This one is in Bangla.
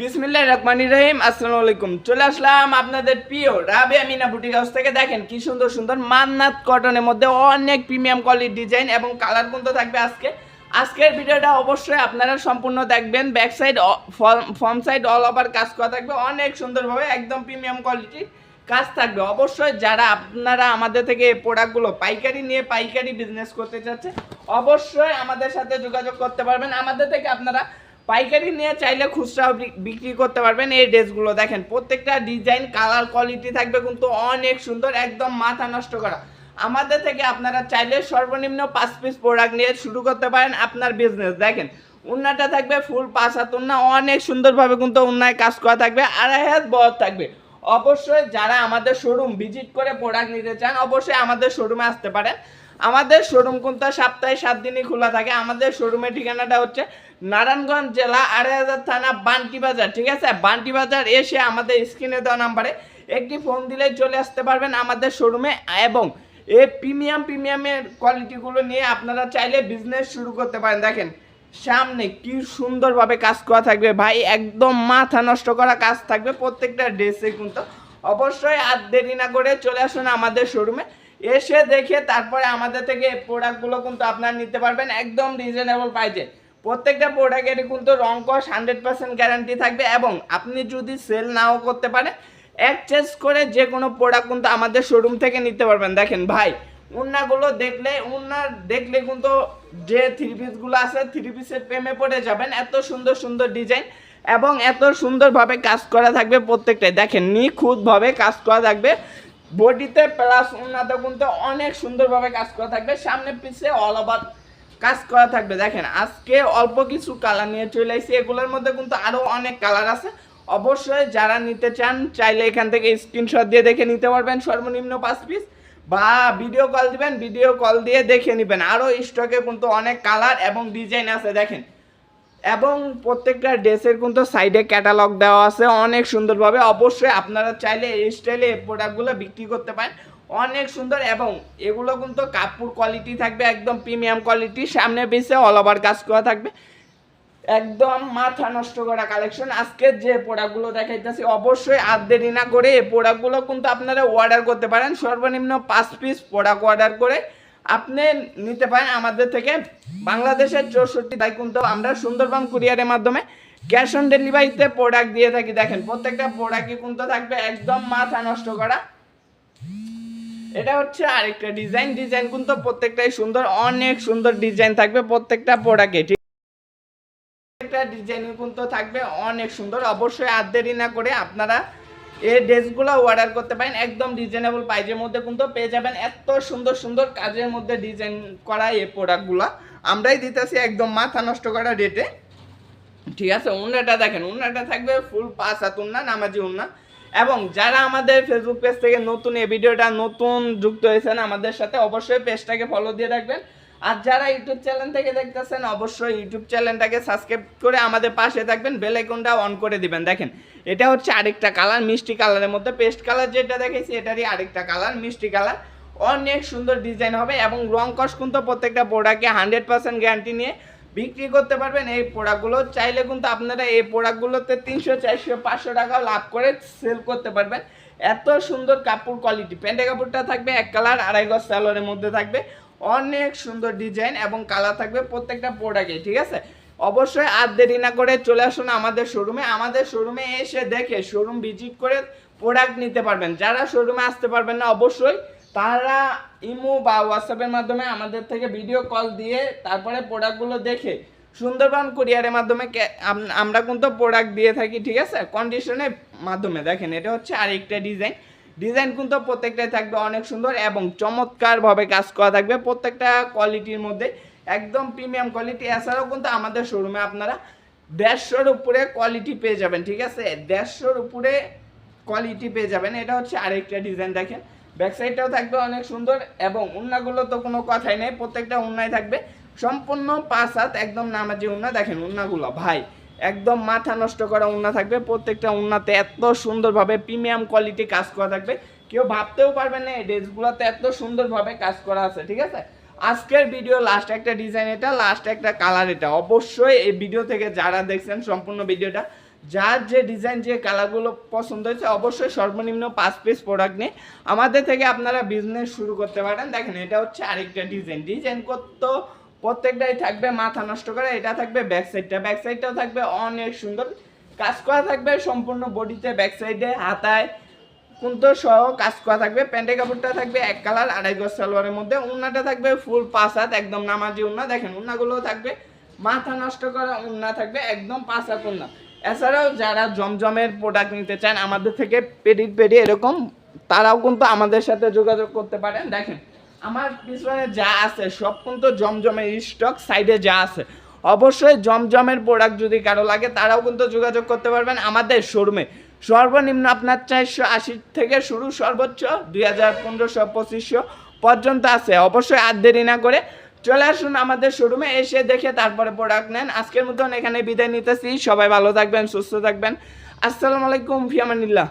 বিসমিল্লাহ রহমানির রহিম, আসসালামু আলাইকুম। চলে আসলাম আপনাদের প্রিয় রাবে আমিনা বুটিক হাউস থেকে। দেখেন কি সুন্দর সুন্দর মান্নাত কটনের মধ্যে অনেক প্রিমিয়াম কোয়ালিটি ডিজাইন এবং কালার কিন্তু থাকবে আজকে। আজকের ভিডিওটা অবশ্যই আপনারা সম্পূর্ণ দেখবেন। Back side front side all over কাজ করা থাকবে। অনেক সুন্দরভাবে একদম প্রিমিয়াম কোয়ালিটির কাজ থাকবে। অবশ্যই যারা আপনারা আমাদের থেকে এই প্রোডাক্টগুলো পাইকারি নিয়ে পাইকারি বিজনেস করতে চাচ্ছে অবশ্যই আমাদের সাথে যোগাযোগ করতে পারবেন। আমাদের থেকে আপনারা পাইকারি নিয়ে চাইলে খুচরা বিক্রি করতে পারবেন এই ড্রেসগুলো। দেখেন, প্রত্যেকটা ডিজাইন, কালার কোয়ালিটি থাকবে কিন্তু অনেক সুন্দর, একদম মাথা নষ্ট করা। আমাদের থেকে আপনারা চাইলে সর্বনিম্ন পাঁচ পিস প্রোডাক্ট নিয়ে শুরু করতে পারেন আপনার বিজনেস দেখেন, উন্নাটা থাকবে ফুল পাঁচ হাত উন্না, অনেক সুন্দরভাবে কিন্তু উন্নায় কাজ করা থাকবে, আড়াই হাত বড় থাকবে। অবশ্যই যারা আমাদের শোরুম ভিজিট করে প্রোডাক্ট নিতে চান, অবশ্যই আমাদের শোরুমে আসতে পারেন। আমাদের শোরুম কিন্তু সপ্তাহে সাত দিনই খোলা থাকে। আমাদের শোরুমের ঠিকানাটা হচ্ছে নারায়ণগঞ্জ জেলা আড়াই হাজার থানা বান্টি বাজার, ঠিক আছে? বান্টি বাজার এসে আমাদের স্ক্রিনে দেওয়া নাম্বারে একটি ফোন দিলে চলে আসতে পারবেন আমাদের শোরুমে এবং এই প্রিমিয়াম প্রিমিয়ামের কোয়ালিটিগুলো নিয়ে আপনারা চাইলে বিজনেস শুরু করতে পারেন। দেখেন, সামনে কি সুন্দরভাবে কাজ করা থাকবে। ভাই, একদম মাথা নষ্ট করা কাজ থাকবে প্রত্যেকটা ড্রেসে কিন্তু। অবশ্যই আর দেরি না করে চলে আসুন আমাদের শোরুমে এসে দেখে তারপরে আমাদের থেকে প্রোডাক্টগুলো কিন্তু আপনারা নিতে পারবেন একদম রিজনেবল প্রাইজে প্রত্যেকটা প্রোডাক্টের কিন্তু রং কস হান্ড্রেড পার্সেন্ট গ্যারান্টি থাকবে এবং আপনি যদি সেল নাও করতে পারেন এক্সচেঞ্জ করে যে কোনো প্রোডাক্ট কিন্তু আমাদের শোরুম থেকে নিতে পারবেন। দেখেন ভাই, উন্নাগুলো দেখলে উন্নার দেখলে কিন্তু যে থ্রি পিসগুলো আছে থ্রি পিসের প্রেমে পড়ে যাবেন। এত সুন্দর সুন্দর ডিজাইন এবং এত সুন্দরভাবে কাজ করা থাকবে প্রত্যেকটাই। দেখেন নিখুঁতভাবে কাজ করা থাকবে। বডিতে প্লাস উন্নাতে কিন্তু অনেক সুন্দরভাবে কাজ করা থাকবে। সামনে পিছে অল ওভার কাজ করা থাকবে। দেখেন, আজকে অল্প কিছু কালার নিয়ে চলে আসছি এগুলোর মধ্যে কিন্তু আরও অনেক কালার আছে। অবশ্যই যারা নিতে চান, চাইলে এখান থেকে স্ক্রিনশট দিয়ে দেখে নিতে পারবেন সর্বনিম্ন পাঁচ পিস বা ভিডিও কল দিবেন ভিডিও কল দিয়ে দেখে নেবেন। আরও স্টকে কিন্তু অনেক কালার এবং ডিজাইন আছে। দেখেন এবং প্রত্যেকটা ড্রেসের কিন্তু সাইডে ক্যাটালগ দেওয়া আছে। অনেক সুন্দরভাবে। অবশ্যই আপনারা চাইলে এই স্টাইলে এই প্রোডাক্টগুলো বিক্রি করতে পারেন। অনেক সুন্দর এবং এগুলো কিন্তু কাপড় কোয়ালিটি থাকবে, একদম প্রিমিয়াম কোয়ালিটি সামনে পিছে অল ওভার কাজ করা থাকবে। একদম মাথা নষ্ট করা কালেকশন আজকে যে প্রোডাক্টগুলো দেখাইতেছি, অবশ্যই আর দেরি না করে এই প্রোডাক্টগুলো কিন্তু আপনারা অর্ডার করতে পারেন। সর্বনিম্ন পাঁচ পিস প্রোডাক্ট অর্ডার করে আপনি নিতে পারেন আমাদের থেকে বাংলাদেশের চৌষট্টি তাই কিন্তু আমরা সুন্দরবন কুরিয়ারের মাধ্যমে ক্যাশ অন ডেলিভারিতে প্রোডাক্ট দিয়ে থাকি। দেখেন, প্রত্যেকটা প্রোডাক্টই কিন্তু থাকবে একদম মাথা নষ্ট করা। এটা হচ্ছে আরেকটা ডিজাইন ডিজাইন কিন্তু প্রত্যেকটাই সুন্দর, অনেক সুন্দর ডিজাইন থাকবে প্রত্যেকটা প্রোডাক্টে ঠিক প্রত্যেকটা ডিজাইন কিন্তু থাকবে অনেক সুন্দর। অবশ্যই আর দেরি না করে আপনারা এই ড্রেসগুলো অর্ডার করতে পারেন, একদম রিজনেবল প্রাইজের মধ্যে কিন্তু পেয়ে যাবেন। এত সুন্দর সুন্দর কাজের মধ্যে ডিজাইন করা এই প্রোডাক্টগুলো আমরাই দিতেছি একদম মাথা নষ্ট করা রেটে ঠিক আছে, উন্নাটা দেখেন, উন্নাটা থাকবে ফুল পাঁচ হাত উন্না, নামাজি উন্না। এবং যারা আমাদের ফেসবুক পেজ থেকে নতুন, এই ভিডিওটা নতুন যুক্ত হয়েছেন, আমাদের সাথে অবশ্যই পেজটাকে ফলো দিয়ে রাখবেন। আর যারা ইউটিউব চ্যানেল থেকে দেখতেছেন, অবশ্যই ইউটিউব চ্যানেলটাকে সাবস্ক্রাইব করে আমাদের পাশে থাকবেন, বেল আইকনটা অন করে দিবেন। দেখেন, এটা হচ্ছে আরেকটা কালার, মিষ্টি কালারের মধ্যে পেস্ট কালার যেটা দেখেছি এটারই আরেকটা কালার, মিষ্টি কালার। অনেক সুন্দর ডিজাইন হবে এবং রং কস কিন্তু প্রত্যেকটা প্রোডাক্টে হান্ড্রেড পার্সেন্ট গ্যারান্টি নিয়ে বিক্রি করতে পারবেন। এই প্রোডাক্টগুলো চাইলে কিন্তু আপনারা এই প্রোডাক্টগুলোতে তিনশো, চারশো, পাঁচশো টাকা লাভ করে সেল করতে পারবেন। এত সুন্দর কাপড় কোয়ালিটি, প্যান্টের কাপড়টা থাকবে এক কালার, আড়াই গজ স্যালোরের মধ্যে থাকবে। অনেক সুন্দর ডিজাইন এবং কালার থাকবে প্রত্যেকটা প্রোডাক্টে ঠিক আছে? অবশ্যই আর দেরি না করে চলে আসুন আমাদের শোরুমে আমাদের শোরুমে এসে দেখে শোরুম ভিজিট করে প্রোডাক্ট নিতে পারবেন। যারা শোরুমে আসতে পারবেন না, অবশ্যই তারা ইমো বা হোয়াটসঅ্যাপের মাধ্যমে আমাদের থেকে ভিডিও কল দিয়ে তারপরে প্রোডাক্টগুলো দেখে সুন্দরবন কুরিয়ারের মাধ্যমে আমরা কিন্তু প্রোডাক্ট দিয়ে থাকি, ঠিক আছে? কন্ডিশনের মাধ্যমে। দেখেন, এটা হচ্ছে আরেকটা ডিজাইন ডিজাইন কিন্তু প্রত্যেকটাই থাকবে অনেক সুন্দর এবং চমৎকারভাবে কাজ করা থাকবে। প্রত্যেকটা কোয়ালিটির মধ্যে একদম প্রিমিয়াম কোয়ালিটি এছাড়াও কিন্তু আমাদের শোরুমে আপনারা দেড়শোর উপরে কোয়ালিটি পেয়ে যাবেন, ঠিক আছে? দেড়শোর উপরে কোয়ালিটি পেয়ে যাবেন। এটা হচ্ছে আরেকটা ডিজাইন দেখেন। ব্যাক সাইডটাও থাকবে অনেক সুন্দর এবং উন্নাগুলো তো কোনো কথাই নেই। প্রত্যেকটা উন্নায় থাকবে। সম্পূর্ণ পাঁচ হাত একদম নামাজি উন্না। দেখেন উন্নাগুলো, ভাই একদম মাথা নষ্ট করা উন্না থাকবে। প্রত্যেকটা উন্নাতে এত সুন্দরভাবে প্রিমিয়াম কোয়ালিটি কাজ করা থাকবে। কেউ ভাবতেও পারবে না, এই ড্রেসগুলোতে এত সুন্দরভাবে কাজ করা আছে, ঠিক আছে? আজকের ভিডিও লাস্ট একটা ডিজাইন এটা লাস্ট একটা কালার এটা। অবশ্যই এই ভিডিও থেকে যারা দেখছেন সম্পূর্ণ ভিডিওটা যার যে ডিজাইন যে কালারগুলো পছন্দ হয়েছে, অবশ্যই সর্বনিম্ন পাঁচ পিস প্রোডাক্ট নিয়ে আমাদের থেকে আপনারা বিজনেস শুরু করতে পারেন। দেখেন, এটা হচ্ছে আরেকটা ডিজাইন ডিজাইন করতে প্রত্যেকটাই থাকবে, মাথা নষ্ট করে, এটা থাকবে ব্যাক সাইডটা ব্যাক সাইডটাও থাকবে অনেক সুন্দর। কাজ করা থাকবে সম্পূর্ণ বডিতে ব্যাক সাইডে হাতায়। কুন্ত সহ কাজ করা থাকবে। প্যান্টের কাপড়টা থাকবে এক কালার আড়াই গজ সালোয়ারের মধ্যে। উন্নাটা থাকবে ফুল পাঁচ হাত, একদম নামাজি উন্না। দেখেন, উন্নাগুলোও থাকবে। মাথা নষ্ট করা উন্না থাকবে, একদম পাঁচ হাত উন্না। এছাড়াও যারা জমজমের প্রোডাক্ট নিতে চান, আমাদের থেকে পেডি পেডি এরকম, তারাও কিন্তু আমাদের সাথে যোগাযোগ করতে পারেন। দেখেন আমার পিছনে যা আছে, সব কিন্তু জমজমের স্টক সাইডে যা আছে। অবশ্যই জমজমের প্রোডাক্ট যদি কারও লাগে, তারাও কিন্তু যোগাযোগ করতে পারবেন আমাদের শোরুমে সর্বনিম্ন আপনার চারশো আশি থেকে শুরু, সর্বোচ্চ দুই হাজার পনেরোশো, পঁচিশশো পর্যন্ত আছে। অবশ্যই আর দেরি না করে চলে আসুন আমাদের শোরুমে এসে দেখে তারপরে প্রোডাক্ট নেন। আজকের মতন এখানে বিদায় নিতেছি। সবাই ভালো থাকবেন, সুস্থ থাকবেন। আসসালামু আলাইকুম, ফিয়ামানিল্লাহ।